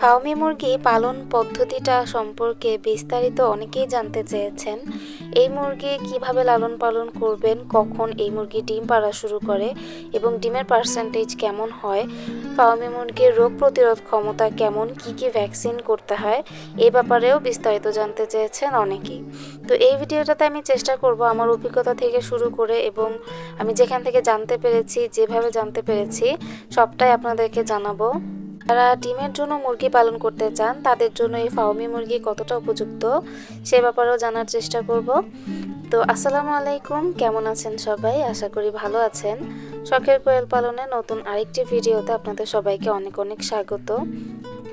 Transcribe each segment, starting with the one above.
ফাউমি মুরগি পালন পদ্ধতিটা সম্পর্কে বিস্তারিত অনেকেই জানতে চেয়েছেন। এই মুরগি কীভাবে লালন পালন করবেন, কখন এই মুরগি ডিম পাড়া শুরু করে এবং ডিমের পার্সেন্টেজ কেমন হয় ফাউমি মুরগির রোগ প্রতিরোধ ক্ষমতা কেমন, কি কি ভ্যাকসিন করতে হয়, এ ব্যাপারেও বিস্তারিত জানতে চেয়েছেন অনেকেই। তো এই ভিডিওটাতে আমি চেষ্টা করব আমার অভিজ্ঞতা থেকে শুরু করে এবং আমি যেখান থেকে জানতে পেরেছি, যেভাবে জানতে পেরেছি, সবটাই আপনাদেরকে জানাব। যারা ডিমের জন্য মুরগি পালন করতে চান, তাদের জন্য এই ফাউমি মুরগি কতটা উপযুক্ত সে ব্যাপারেও জানার চেষ্টা করব। তো আসসালামু আলাইকুম, কেমন আছেন সবাই? আশা করি ভালো আছেন। শখের কোয়েল পালনে নতুন আরেকটি ভিডিওতে আপনাদের সবাইকে অনেক অনেক স্বাগত।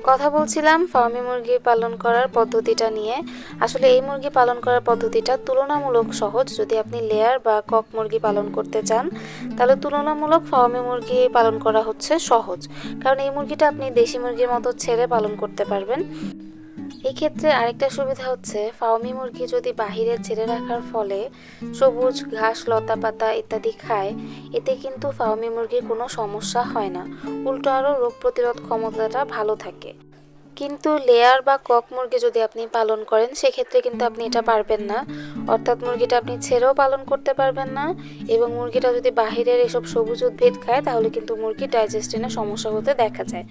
কথা বলছিলাম ফার্মি মুরগি পালন করার পদ্ধতিটা নিয়ে। আসলে এই মুরগি পালন করার পদ্ধতিটা তুলনামূলক সহজ। যদি আপনি লেয়ার বা কক মুরগি পালন করতে চান, তাহলে তুলনামূলক ফার্মি মুরগি পালন করা হচ্ছে সহজ। কারণ এই মুরগিটা আপনি দেশি মুরগির মতো ছেড়ে পালন করতে পারবেন। এই ক্ষেত্রে আরেকটা সুবিধা হচ্ছে ফাউমি মুরগি যদি বাহিরে ছেড়ে রাখার ফলে সবুজ ঘাস, লতা পাতা ইত্যাদি খায়, এতে কিন্তু ফাউমি মুরগির কোনো সমস্যা হয় না। উল্টো আরও রোগ প্রতিরোধ ক্ষমতাটা ভালো থাকে। কিন্তু লেয়ার বা কক মুরগি যদি আপনি পালন করেন, সেক্ষেত্রে কিন্তু আপনি এটা পারবেন না। অর্থাৎ মুরগিটা আপনি ছেড়েও পালন করতে পারবেন না এবং মুরগিটা যদি বাহিরের এসব সবুজ উদ্ভিদ খায়, তাহলে কিন্তু মুরগির ডাইজেস্টিনে সমস্যা হতে দেখা যায়।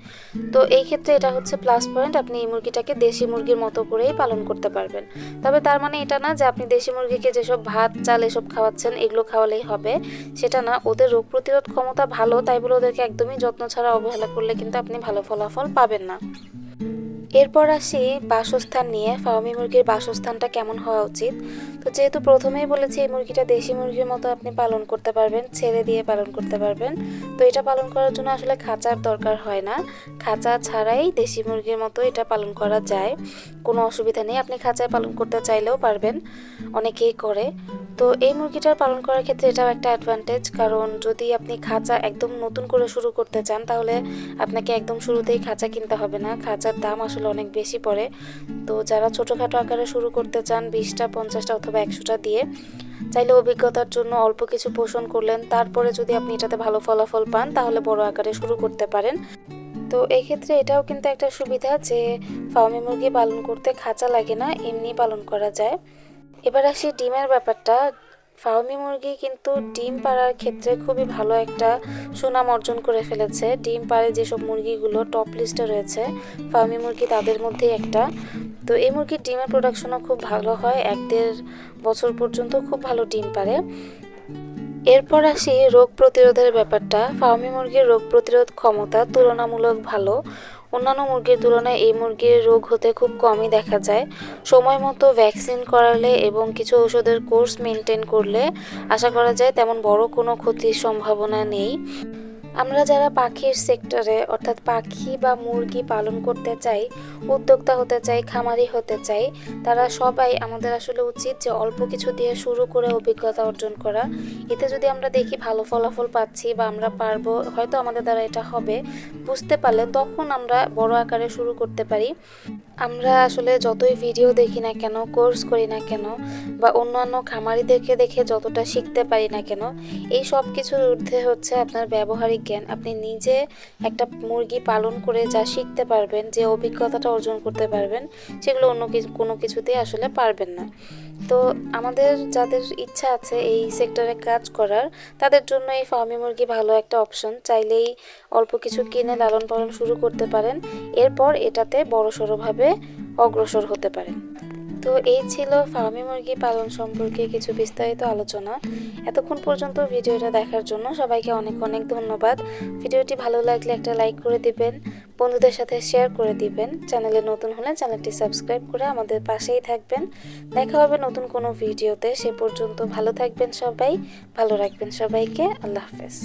তো এই ক্ষেত্রে এটা হচ্ছে প্লাস পয়েন্ট আপনি এই মুরগিটাকে দেশি মুরগির মতো করেই পালন করতে পারবেন। তবে তার মানে এটা না যে আপনি দেশি মুরগিকে যেসব ভাত, চাল এসব খাওয়াচ্ছেন, এগুলো খাওয়ালেই হবে, সেটা না। ওদের রোগ প্রতিরোধ ক্ষমতা ভালো, তাই বলে ওদেরকে একদমই যত্ন ছাড়া অবহেলা করলে কিন্তু আপনি ভালো ফলাফল পাবেন না। এরপর আসি বাসস্থান নিয়ে। ফার্মি মুরগির বাসস্থানটা কেমন হওয়া উচিত? তো যেহেতু প্রথমেই বলেছি এই মুরগিটা দেশি মুরগির মতো আপনি পালন করতে পারবেন ছেড়ে দিয়ে পালন করতে পারবেন। তো এটা পালন করার জন্য আসলে খাঁচার দরকার হয় না। খাঁচা ছাড়াই দেশি মুরগির মতো এটা পালন করা যায়। কোনো অসুবিধা নেই, আপনি খাঁচায় পালন করতে চাইলেও পারবেন, অনেকেই করে। তো এই মুরগিটার পালন করার ক্ষেত্রে এটাও একটা অ্যাডভান্টেজ কারণ যদি আপনি খাঁচা একদম নতুন করে শুরু করতে চান, তাহলে আপনাকে একদম শুরুতেই খাঁচা কিনতে হবে না। খাঁচার দাম আসলে অনেক বেশি পড়ে। তো যারা ছোটোখাটো আকারে শুরু করতে চান, বিশটা, পঞ্চাশটা অথবা একশোটা দিয়ে, চাইলে অভিজ্ঞতার জন্য অল্প কিছু পোষণ করলেন, তারপরে যদি আপনি এটাতে ভালো ফলাফল পান, তাহলে বড় আকারে শুরু করতে পারেন। তো এক্ষেত্রে এটাও কিন্তু একটা সুবিধা যে ফার্মে মুরগি পালন করতে খাঁচা লাগে না, এমনি পালন করা যায়। এবার আসি ডিমের ব্যাপারটা। ফার্মি মুরগি কিন্তু ডিম পাড়ার ক্ষেত্রে খুবই ভালো একটা সুনাম অর্জন করে ফেলেছে। ডিম পাড়ে যেসব মুরগিগুলো টপ লিস্টে রয়েছে ফার্মি মুরগি তাদের মধ্যেই একটা। তো এই মুরগির ডিমের প্রোডাকশনও খুব ভালো হয়, এক দেড় বছর পর্যন্ত খুব ভালো ডিম পারে এরপর আসি রোগ প্রতিরোধের ব্যাপারটা। ফার্মি মুরগির রোগ প্রতিরোধ ক্ষমতা তুলনামূলক ভালো। অন্যান্য মুরগির তুলনায় এই মুরগির রোগ হতে খুব কমই দেখা যায়। সময় মতো ভ্যাকসিন করালে এবং কিছু ওষুধের কোর্স মেনটেন করলে আশা করা যায় তেমন বড় কোনো ক্ষতির সম্ভাবনা নেই। আমরা যারা পাখির সেক্টরে, অর্থাৎ পাখি বা মুরগি পালন করতে চাই, উদ্যোক্তা হতে চাই, খামারি হতে চাই, তারা সবাই আমাদের আসলে উচিত যে অল্প কিছু দিয়ে শুরু করে অভিজ্ঞতা অর্জন করা। এতে যদি আমরা দেখি ভালো ফলাফল পাচ্ছি বা আমরা পারব, হয়তো আমাদের দ্বারা এটা হবে। বুঝতে পারলে তখন আমরা বড় আকারে শুরু করতে পারি। আমরা আসলে যতই ভিডিও দেখি না কেন, কোর্স করি না কেন, বা অন্যান্য খামারিদেরকে দেখে যতটা শিখতে পারি না কেন, এই সব কিছুর ঊর্ধ্বে হচ্ছে আপনার ব্যবহারিক জ্ঞান আপনি নিজে একটা মুরগি পালন করে যা শিখতে পারবেন, যে অভিজ্ঞতাটা অর্জন করতে পারবেন, সেগুলো অন্য কোনো কিছুতেই আসলে পারবেন না। তো আমাদের যাদের ইচ্ছা আছে এই সেক্টরে কাজ করার, তাদের জন্য এই ফার্মি মুরগি ভালো একটা অপশন। চাইলেই অল্প কিছু কিনে লালন পালন শুরু করতে পারেন, এরপর এটাতে বড়সড়ভাবে অগ্রসর হতে পারেন। তো এই ছিল ফার্মি মুরগি পালন সম্পর্কে কিছু বিস্তারিত আলোচনা। এতক্ষণ পর্যন্ত ভিডিওটা দেখার জন্য সবাইকে অনেক অনেক ধন্যবাদ। ভিডিওটি ভালো লাগলে একটা লাইক করে দিবেন, বন্ধুদের সাথে শেয়ার করে দিবেন। চ্যানেলে নতুন হলে চ্যানেলটি সাবস্ক্রাইব করে আমাদের পাশেই থাকবেন। দেখা হবে নতুন কোনো ভিডিওতে। সে পর্যন্ত ভালো থাকবেন সবাই, ভালো রাখবেন সবাইকে। আল্লাহ হাফেজ।